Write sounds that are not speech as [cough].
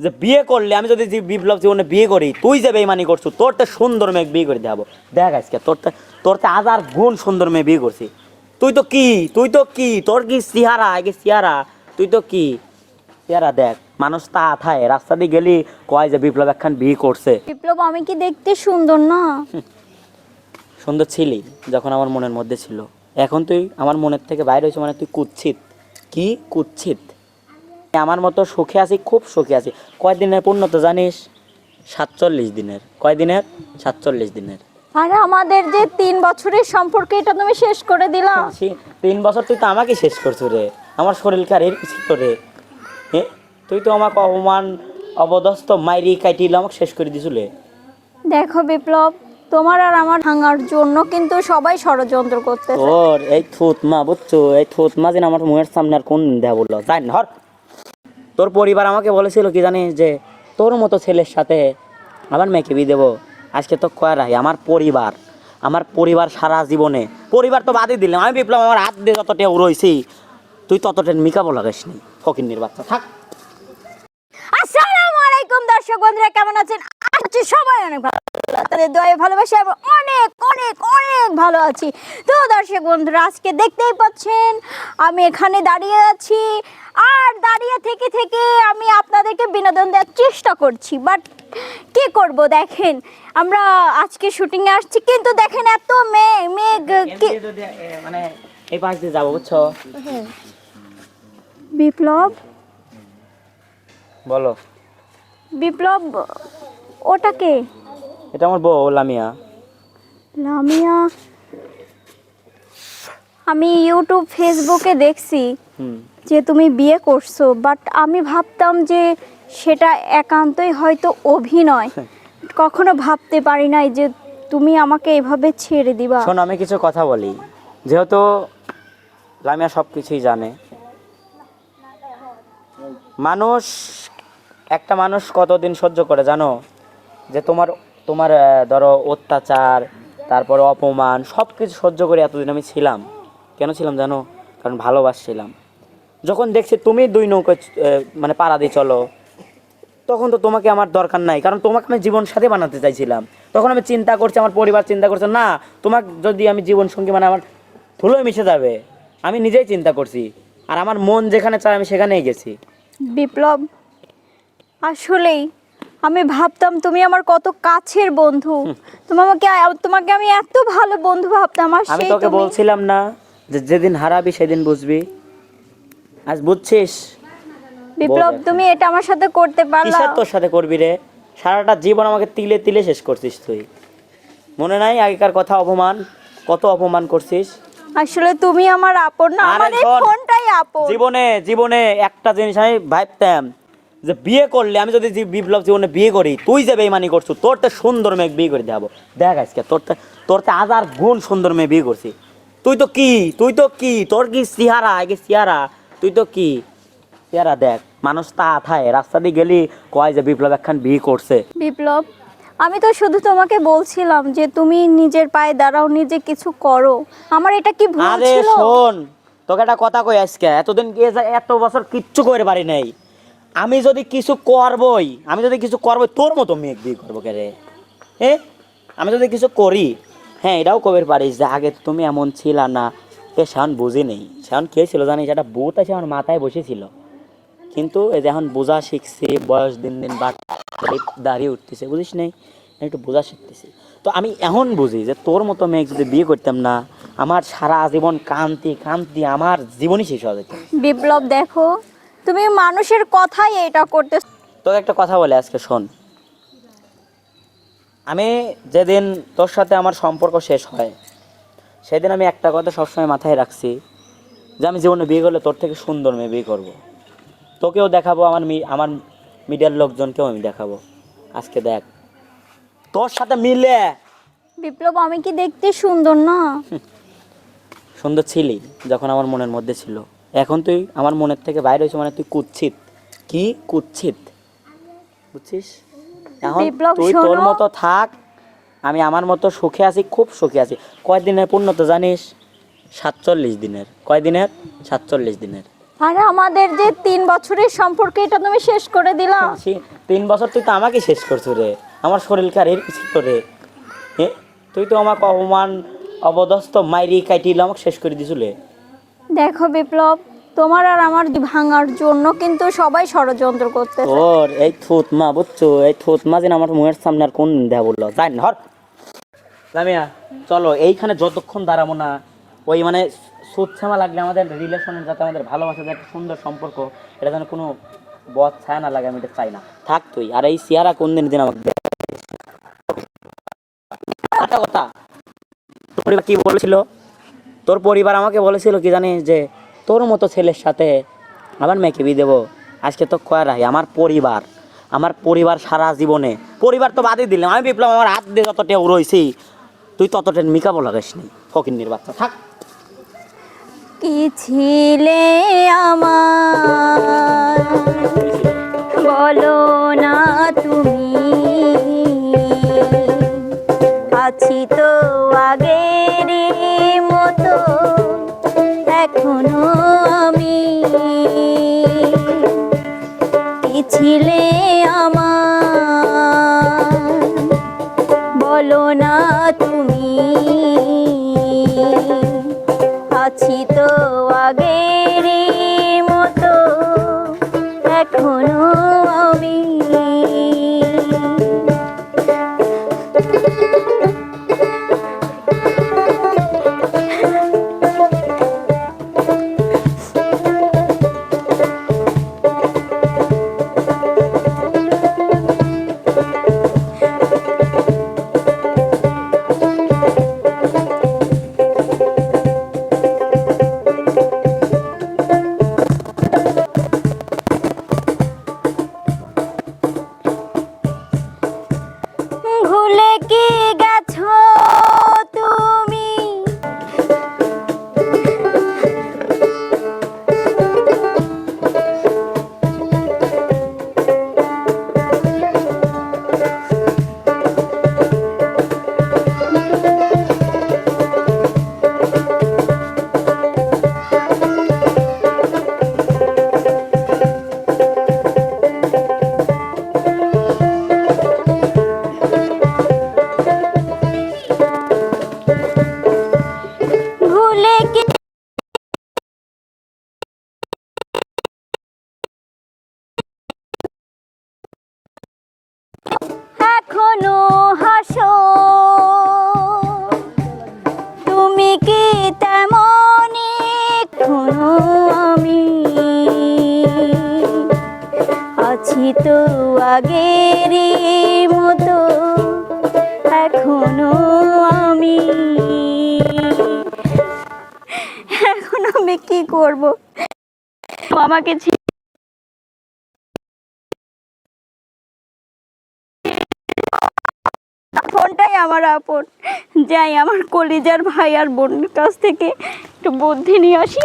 যে বিয়ে করলে আমি যদি বিপ্লব জীবনে বিয়ে করি তুই যে বেইমানি করছ তোর তো সুন্দর মেয়ে বিয়ে করে দেবো দেখ আজকে তোর তো তোর তো হাজার গুণ সুন্দর মেয়ে বিয়ে করছি। তুই তো কি? তুই তো কি? তোর কি সিহারা আগে সিহারা তুই তো কি? সিহারা দেখ মানুষ তা থায়। রাস্তা দিয়ে গেলি কয় যে বিপ্লব একখান বিয়ে করছে। বিপ্লব আমি কি দেখতে সুন্দর না? [laughs] সুন্দর ছিলি যখন আমার মনের মধ্যে ছিল। এখন তুই আমার মনের থেকে বাইরে হয়েছে মানে তুই কুচ্ছিত কি? কুচ্ছিত আমার মতো সুখে আছি খুব সুখে আছি। কয় দিনের পূর্ণতা জানিস? সাতচল্লিশ দিনের। কয় দিনের? সাতচল্লিশ দিনের। আর আমাদের যে তিন বছরের সম্পর্ক এটা তুমি শেষ করে দিলা। তিন বছর তুই তো আমাকে শেষ করছ রে। আমার শরীর কার এর ছিল রে? তুই তো আমাকে অপমান অবদস্ত মাইরি কাটিল আমাকে শেষ করে দিছিলে দেখো বিপ্লব তোমার আর আমার ভাঙার জন্য কিন্তু সবাই ষড়যন্ত্র করতে ওর এই থুত মা বুঝছ? এই থুত মা যেন আমার মুখের সামনে আর কোন দেয়া বলল। জান হর। তোর পরিবার আমাকে বলেছিল কি জানিস যে, তোর মতো ছেলের সাথে আমার মেয়েকে বিয়ে দেবো। আজকে তো কয় রাখি আমার পরিবার। আমার পরিবার সারা জীবনে। পরিবার তো বাদই দিলাম। আমি বিপ্লব, আমার হাত দিয়ে যতটা উড়ইছি, তুই ততটা মিকাবো লাগাস নি। ফকিন্নির বাচ্চা, থাক। আসসালামু আলাইকুম দর্শক বন্ধুরা, কেমন আছেন? আছি সবাই অনেক ভালো তাদের দয়ে ভালোবাসা এবং অনেক অনেক অনেক ভালো আছি। তো দর্শক বন্ধুরা আজকে দেখতেই পাচ্ছেন আমি এখানে দাঁড়িয়ে আছি। আর দাঁড়িয়ে থেকে থেকে আমি আপনাদেরকে বিনোদন দেওয়ার চেষ্টা করছি বাট কি করব দেখেন আমরা আজকে শুটিংয়ে আসছি কিন্তু দেখেন এত মেঘ মেঘ মানে এই পাশ দিয়ে যাব বুঝছ? বিপ্লব? বলো। বিপ্লব ওটাকে এটা আমার বউ লামিয়া। লামিয়া আমি ইউটিউব ফেসবুকে দেখছি যে তুমি বিয়ে করছ বাট আমি ভাবতাম যে সেটা একান্তই হয়তো অভিনয়। কখনো ভাবতে পারি নাই যে তুমি আমাকে এভাবে ছেড়ে দিবা। শোন আমি কিছু কথা বলি। যেহেতু লামিয়া সব কিছুই জানে মানুষ একটা মানুষ কতদিন সহ্য করে জানো? যে তোমার তোমার ধরো অত্যাচার, তারপরে অপমান সব কিছু সহ্য করে এতদিন আমি ছিলাম। কেন ছিলাম জানো? কারণ ভালোবাসছিলাম। যখন দেখছি তুমি দুই নৌকা মানে পাড়া দিয়ে চলো, তখন তো তোমাকে আমার দরকার নাই। কারণ তোমাকে আমি জীবন সাথে বানাতে চাইছিলাম। তখন আমি চিন্তা করছি, আমার পরিবার চিন্তা করছে, না, তোমাকে যদি আমি জীবন সঙ্গী মানে আমার ধুলোয় মিশে যাবে। আমি নিজেই চিন্তা করছি। আর আমার মন যেখানে চায়, আমি সেখানেই গেছি। বিপ্লব, আসলেই আমি ভাবতাম তুমি আমার কত কাছের বন্ধু। তুমি আমাকে তোমাকে আমি এত ভালো বন্ধু ভাবতাম আর আমি তোকে বলছিলাম না যে যেদিন হারাবি সেদিন বুঝবি। আজ বুঝছিস? বিপ্লব তুমি এটা আমার সাথে করতে পারলা কিসের তোর সাথে করবি রে? সারাটা জীবন আমাকে তিলে তিলে শেষ করছিস তুই। মনে নাই আগেকার কথা অপমান? কত অপমান করছিস? আসলে তুমি আমার আপন না আমার এই ফোনটাই আপন। জীবনে জীবনে একটা জিনিস আমি ভাবতাম যে বিয়ে করলে আমি যদি বিপ্লব জীবনে বিয়ে করি তুই যে বেইমানি করছু তোর তো সুন্দর মেয়ে বিয়ে করে দেবো দেখ আজকে তোর তো তোর তো হাজার গুণ সুন্দর মেয়ে বিয়ে করছি। তুই তো কি? তুই তো কি? তোর কি সিহারা আগে সিহারা তুই তো কি? সিহারা দেখ মানুষ তা থায় রাস্তা দিয়ে গেলি কয় যে বিপ্লব একখান বিয়ে করছে। বিপ্লব আমি তো শুধু তোমাকে বলছিলাম যে তুমি নিজের পায়ে দাঁড়াও নিজে কিছু করো। আমার এটা কি ভুল আরে ছিল? শোন তোকে একটা কথা কই আজকে এতদিন এত বছর কিচ্ছু করে পারি নাই। আমি যদি কিছু করবই, আমি যদি কিছু করবই, তোর মতো মেয়ে বিয়ে করব কে রে? এ আমি যদি কিছু করি হ্যাঁ এটাও কবে পারিস যে আগে তুমি এমন ছিল না। এ সেন বুঝি নেই। সেন কে ছিল জানিস? একটা ভূত আছে, আমার মাথায় বসেছিল। কিন্তু এই যে এখন বোঝা শিখছি, বয়স দিন দিন বাড় দাঁড়িয়ে উঠতেছে, বুঝিস নেই? একটু বোঝা শিখতেছি। তো আমি এখন বুঝি যে তোর মতো মেয়ে যদি বিয়ে করতাম না, আমার সারা জীবন কান্তি কান্তি আমার জীবনই শেষ হয়ে যেত। বিপ্লব, দেখো তুমি মানুষের কথাই এটা করতে তোকে একটা কথা বলে আজকে শোন। আমি যেদিন তোর সাথে আমার সম্পর্ক শেষ হয় সেদিন আমি একটা কথা সবসময় মাথায় রাখছি যে আমি জীবনে বিয়ে করলে তোর থেকে সুন্দর মেয়ে বিয়ে করব। তোকেও দেখাবো আমার মি- আমার মিডিয়ার লোকজনকেও আমি দেখাবো। আজকে দেখ তোর সাথে মিলে বিপ্লব আমি কি দেখতে সুন্দর না? সুন্দর ছিলি যখন আমার মনের মধ্যে ছিল। এখন তুই আমার মনের থেকে বাইরে হয়েছে মানে তুই কুচ্ছিত কি? কুচ্ছিত বুঝছিস? এখন তুই তোর মতো থাক আমি আমার মতো সুখে আছি খুব সুখে আছি। কয় দিনের পূর্ণতা জানিস? সাতচল্লিশ দিনের। কয় দিনের সাতচল্লিশ দিনের। আর আমাদের যে তিন বছরের সম্পর্ক এটা তুমি শেষ করে দিলা। সে- তিন বছর তুই তো আমাকে শেষ করছ রে। আমার শরীর কারের ছিল রে। তুই তো আমাকে অপমান অবদস্ত মাইরি কাটিল আমাকে শেষ করে দিছিলে দেখো বিপ্লব, তোমার আর আমার ভাঙার জন্য কিন্তু সবাই ষড়যন্ত্র করতে তোর এই থুত মা, বুঝছ? এই থুত মা যেন আমার মুখের সামনে আর কোন দেয়া বলল। যাই না হর লামিয়া, চলো, এইখানে যতক্ষণ দাঁড়াবো না, ওই মানে সুচ্ছামা লাগলে আমাদের রিলেশনের যাতে আমাদের ভালোবাসার যে একটা সুন্দর সম্পর্ক, এটা যেন কোনো বদ ছায়া না লাগে, আমি এটা চাই না। থাক তুই, আর এই চেহারা কোন দিন দিন আমাকে কথা কি বলেছিল? তোর পরিবার আমাকে বলেছিল কি জানিস যে, তোর মতো ছেলের সাথে আমার মেয়েকে বিয়ে দেবো। আজকে তো কয়া রাখি আমার পরিবার। আমার পরিবার সারা জীবনে। পরিবার তো বাদই দিলাম। আমি বিপ্লব, আমার হাত দিয়ে যতটা রয়েছি তুই ততটা মিকাবো লাগাস নি। ফকিন্নির বাচ্চা, থাক। কি ছিলে আমার? বলো না তুমি। আছি তো না তুমি। আছি তো আগের মতো এখনও আমি। আছি তো আগের মতো, এখনও আমি। এখন আমি কি করব? আমাকে ফোনটাই আমার আপন। যাই, আমার কলিজার ভাই আর বোনের কাছ থেকে একটু বুদ্ধি নিয়ে আসি।